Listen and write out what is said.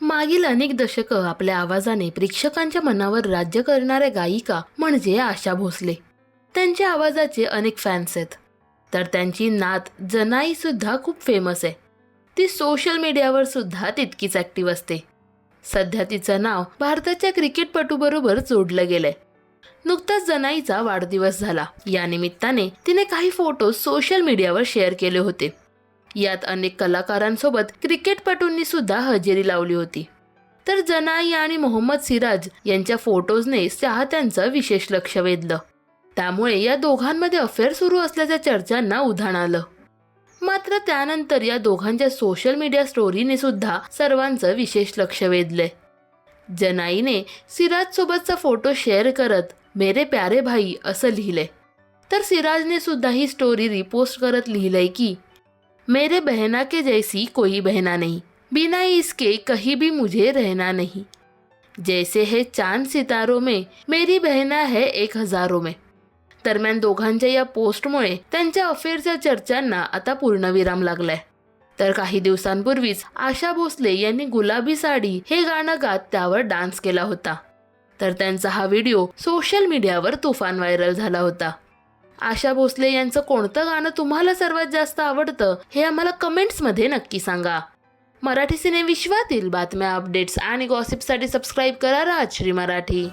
मागील अनेक दशकं आपल्या आवाजाने प्रेक्षकांच्या मनावर राज्य करणाऱ्या गायिका म्हणजे आशा भोसले. त्यांच्या आवाजाचे अनेक फॅन्स आहेत. तर त्यांची नात जनाई सुद्धा खूप फेमस आहे. ती सोशल मीडियावर सुद्धा तितकीच ऍक्टिव्ह असते. सध्या तिचं नाव भारताच्या क्रिकेटपटूबरोबर जोडलं गेलंय. नुकताच जनाईचा वाढदिवस झाला. या निमित्ताने तिने काही फोटो सोशल मीडियावर शेअर केले होते. यात अनेक कलाकारांसोबत क्रिकेटपटूंनी सुद्धा हजेरी लावली होती. तर जनाई आणि मोहम्मद सिराज यांच्या फोटोजने चाहत्यांचं विशेष लक्ष वेधलं. त्यामुळे या दोघांमध्ये अफेअर सुरू असल्याच्या चर्चांना उधाण आलं. मात्र त्यानंतर या दोघांच्या सोशल मीडिया स्टोरीने सुद्धा सर्वांचं विशेष लक्ष वेधलंय. जनाईने सिराज सोबतचा फोटो शेअर करत मेरे प्यारे भाई असं लिहिलंय. तर सिराजने सुद्धा ही स्टोरी रिपोस्ट करत लिहिलंय की मेरे बहना के जैसी कोई बहना नहीं बिना इसके कहीं भी मुझे रहना नहीं। जैसे है चांद सितारों में मेरी बहना है एक हजारों में। दरम्यान दोघांच्या या पोस्टमुळे त्यांच्या अफेअरच्या चर्चांना आता पूर्णविराम लागलाय. तर काही दिवसांपूर्वीच आशा भोसले यांनी गुलाबी साडी हे गाणं गात त्यावर डान्स केला होता. तर त्यांचा हा व्हिडिओ सोशल मीडियावर तुफान व्हायरल झाला होता. आशा भोसले यांचं कोणतं गाणं तुम्हाला सर्वात जास्त आवडतं हे आम्हाला कमेंट्समध्ये नक्की सांगा. मराठी सिनेविश्वातील बातम्या अपडेट्स आणि गॉसिपसाठी सबस्क्राईब करा राजश्री मराठी.